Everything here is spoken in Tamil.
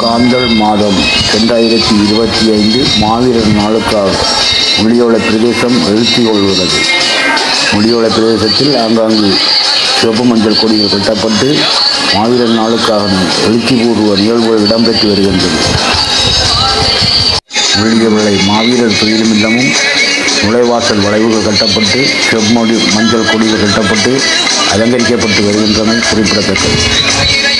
காந்தல் மாதம் ரெண்டாயிரத்தி இருபத்தி ஐந்து மாவீரர் நாளுக்காக முள்ளியோள பிரதேசம் எழுத்தி கொள்கிறது. முள்ளியோள பிரதேசத்தில் ஆங்காங்கு சிவப்பு மஞ்சள் கொடிகள் கட்டப்பட்டு மாவீரர் நாளுக்காக எழுச்சிபூர்வ நிகழ்வுகள் இடம்பெற்று வருகின்றன. முள்ளியவளை மாவீரர் துயிலும் இல்லமும் நுழைவாசல் வளைவுகள் கட்டப்பட்டு செம்மொழி மஞ்சள் கொடிகள் கட்டப்பட்டு அலங்கரிக்கப்பட்டு வருகின்றன குறிப்பிடத்தக்கது.